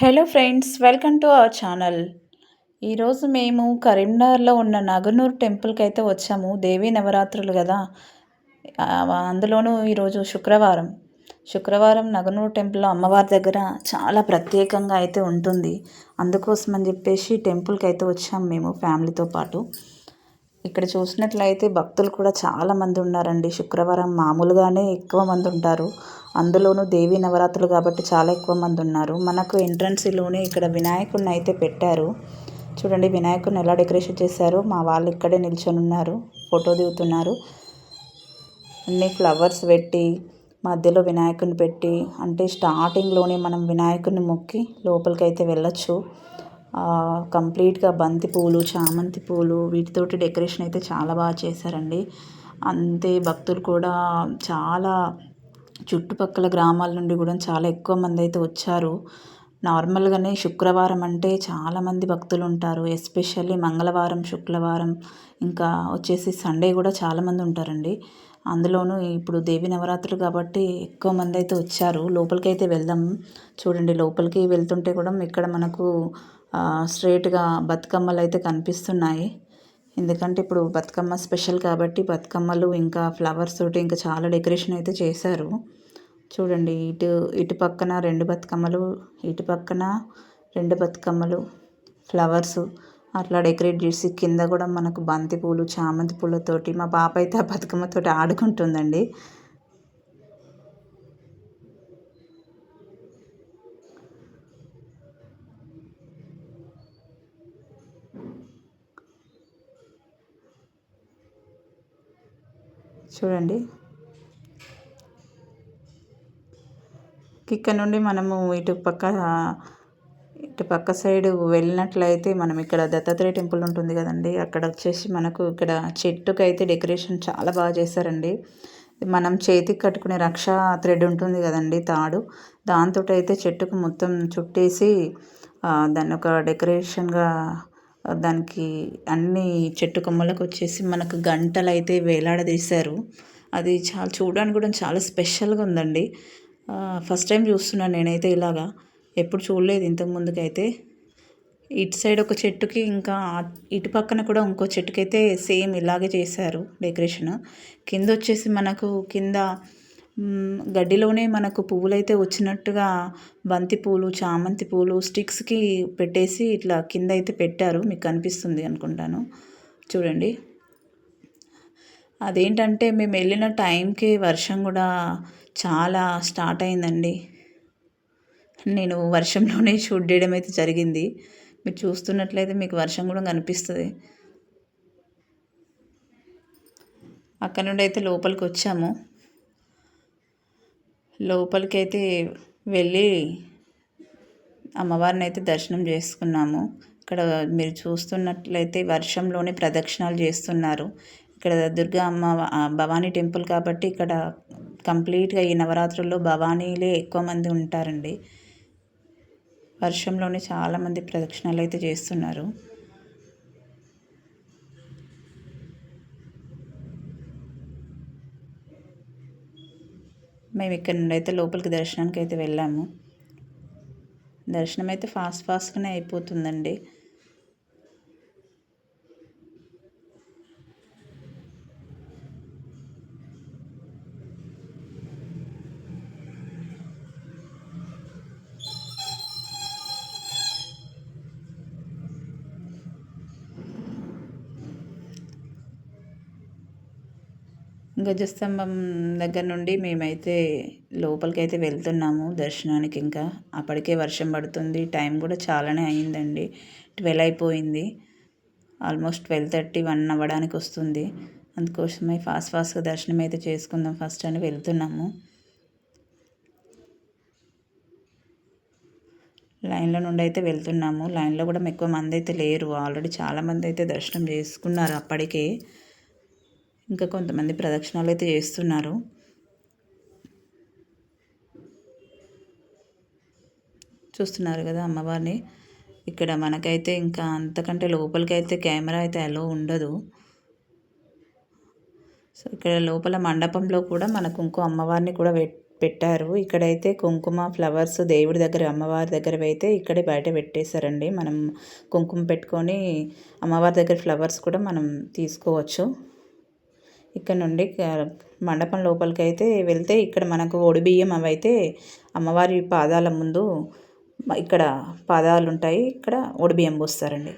Hello friends welcome to our channel ఈరోజు మేము కరీంనగర్లో ఉన్న నగనూర్ టెంపుల్కి అయితే వచ్చాము. దేవీ నవరాత్రులు కదా. అందులోనూ ఈరోజు శుక్రవారం. శుక్రవారం నగనూర్ టెంపుల్లో అమ్మవారి దగ్గర చాలా ప్రత్యేకంగా అయితే ఉంటుంది. అందుకోసం అని చెప్పేసి టెంపుల్కి అయితే వచ్చాము మేము ఫ్యామిలీతో పాటు. ఇక్కడ చూసినట్లయితే భక్తులు కూడా చాలామంది ఉన్నారండి. శుక్రవారం మామూలుగానే ఎక్కువ మంది ఉంటారు. అందులోనూ దేవీ నవరాత్రులు కాబట్టి చాలా ఎక్కువ మంది ఉన్నారు. మనకు ఎంట్రన్స్లోనే ఇక్కడ వినాయకుడిని అయితే పెట్టారు. చూడండి వినాయకుడిని ఎలా డెకరేషన్ చేశారో. మా వాళ్ళు ఇక్కడే నిల్చొని ఉన్నారు ఫోటో దిగుతున్నారు. అన్ని ఫ్లవర్స్ పెట్టి మధ్యలో వినాయకుని పెట్టి అంటే స్టార్టింగ్లోనే మనం వినాయకుడిని మొక్కి లోపలికి అయితే వెళ్ళొచ్చు కంప్లీట్గా బంతి పూలు చామంతి పూలు వీటితోటి డెకరేషన్ అయితే చాలా బాగా చేశారండి. అంతే భక్తులు కూడా చాలా చుట్టుపక్కల గ్రామాల నుండి కూడా చాలా ఎక్కువ మంది అయితే వచ్చారు. నార్మల్గానే శుక్రవారం అంటే చాలామంది భక్తులు ఉంటారు. ఎస్పెషల్లీ మంగళవారం శుక్రవారం ఇంకా వచ్చేసి సండే కూడా చాలామంది ఉంటారండి. అందులోనూ ఇప్పుడు దేవి నవరాత్రులు కాబట్టి ఎక్కువ మంది అయితే వచ్చారు. లోపలికి అయితే వెళ్దాం. చూడండి లోపలికి వెళ్తుంటే కూడా ఇక్కడ మనకు స్ట్రేట్గా బతుకమ్మలు అయితే కనిపిస్తున్నాయి. ఎందుకంటే ఇప్పుడు బతుకమ్మ స్పెషల్ కాబట్టి బతుకమ్మలు ఇంకా ఫ్లవర్స్ తోటి ఇంకా చాలా డెకరేషన్ అయితే చేశారు. చూడండి ఇటు ఇటు పక్కన రెండు బతుకమ్మలు ఇటు పక్కన రెండు బతుకమ్మలు ఫ్లవర్స్. అట్లా డెకరేట్ చేసి కింద కూడా మనకు బంతి పూలు చామంతి పూలతోటి మా పాప అయితే ఆ బతుకమ్మతోటి ఆడుకుంటుందండి. చూడండి. ఇక్కడ నుండి మనము ఇటు పక్క ఇటు పక్క సైడ్ వెళ్ళినట్లయితే మనం ఇక్కడ దత్తాత్రేయ టెంపుల్ ఉంటుంది కదండి. అక్కడ వచ్చేసి మనకు ఇక్కడ చెట్టుకు అయితే డెకరేషన్ చాలా బాగా చేశారండి. మనం చేతికి కట్టుకునే రక్ష థ్రెడ్ ఉంటుంది కదండి తాడు. దాంతో అయితే చెట్టుకు మొత్తం చుట్టేసి దాన్ని ఒక డెకరేషన్గా దానికి అన్ని చెట్టు కొమ్మలకు వచ్చేసి మనకు గంటలు అయితే వేలాడదీశారు. అది చాలా చూడడానికి కూడా చాలా స్పెషల్గా ఉందండి. ఫస్ట్ టైం చూస్తున్నాను నేనైతే ఇలాగా. ఎప్పుడు చూడలేదు ఇంతకుముందుకైతే ఇటు సైడ్ ఒక చెట్టుకి ఇంకా ఇటు పక్కన కూడా ఇంకో చెట్టుకైతే సేమ్ ఇలాగే చేశారు డెకరేషన్. కింద వచ్చేసి మనకు కింద గడ్డిలోనే మనకు పువ్వులైతే వచ్చినట్టుగా బంతి పూలు చామంతి పూలు స్టిక్స్కి పెట్టేసి ఇట్లా కింద అయితే పెట్టారు. మీకు కనిపిస్తుంది అనుకుంటాను. చూడండి. అదేంటంటే మేము వెళ్ళిన టైంకి వర్షం కూడా చాలా స్టార్ట్ అయిందండి. నేను వర్షంలోనే షూట్ చేయడం అయితే జరిగింది. మీరు చూస్తున్నట్లయితే మీకు వర్షం కూడా కనిపిస్తుంది. అక్కడ నుండి అయితే లోపలికి వచ్చాము. లోపలికి అయితే వెళ్ళి అమ్మవారిని అయితే దర్శనం చేసుకున్నాము. ఇక్కడ మీరు చూస్తున్నట్లయితే వర్షంలోనే ప్రదక్షిణాలు చేస్తున్నారు. ఇక్కడ దుర్గా అమ్మ భవానీ టెంపుల్ కాబట్టి ఇక్కడ కంప్లీట్గా ఈ నవరాత్రుల్లో భవానీలే ఎక్కువ మంది ఉంటారండి. వర్షంలోనే చాలామంది ప్రదక్షిణలు అయితే చేస్తున్నారు. మేము ఇక్కడ నుండి అయితే లోపలికి దర్శనానికి అయితే వెళ్ళాము. దర్శనం అయితే ఫాస్ట్ ఫాస్ట్గానే అయిపోతుందండి. గజస్తంభం దగ్గర నుండి మేమైతే లోపలికి అయితే వెళ్తున్నాము దర్శనానికి ఇంకా. అప్పటికే వర్షం పడుతుంది. టైం కూడా చాలానే అయిందండి. ట్వెల్వ్ అయిపోయింది. ఆల్మోస్ట్ ట్వెల్వ్ థర్టీ వన్ అవ్వడానికి వస్తుంది. అందుకోసమే ఫాస్ట్ ఫాస్ట్గా దర్శనం అయితే చేసుకుందాం ఫస్ట్ అని వెళ్తున్నాము. లైన్లో నుండి అయితే వెళ్తున్నాము. లైన్లో కూడా ఎక్కువ మంది అయితే లేరు. ఆల్రెడీ చాలామంది అయితే దర్శనం చేసుకున్నారు అప్పటికే. ఇంకా కొంతమంది ప్రదక్షిణాలు అయితే చేస్తున్నారు. చూస్తున్నారు కదా అమ్మవారిని. ఇక్కడ మనకైతే ఇంకా అంతకంటే లోపలికి అయితే కెమెరా అయితే అలో ఉండదు. సో ఇక్కడ లోపల మండపంలో కూడా మనకు ఇంకో అమ్మవారిని కూడా పెట్టారు. ఇక్కడైతే కుంకుమ ఫ్లవర్స్ దేవుడి దగ్గర అమ్మవారి దగ్గర అయితే ఇక్కడే బయట పెట్టేశారండి. మనం కుంకుమ పెట్టుకొని అమ్మవారి దగ్గర ఫ్లవర్స్ కూడా మనం తీసుకోవచ్చు. ఇక్కడ నుండి మండపం లోపలికి అయితే వెళ్తే ఇక్కడ మనకు బియ్యం అవి అయితే అమ్మవారి పాదాల ముందు ఇక్కడ పాదాలు ఉంటాయి ఇక్కడ బియ్యం పోస్తారండి.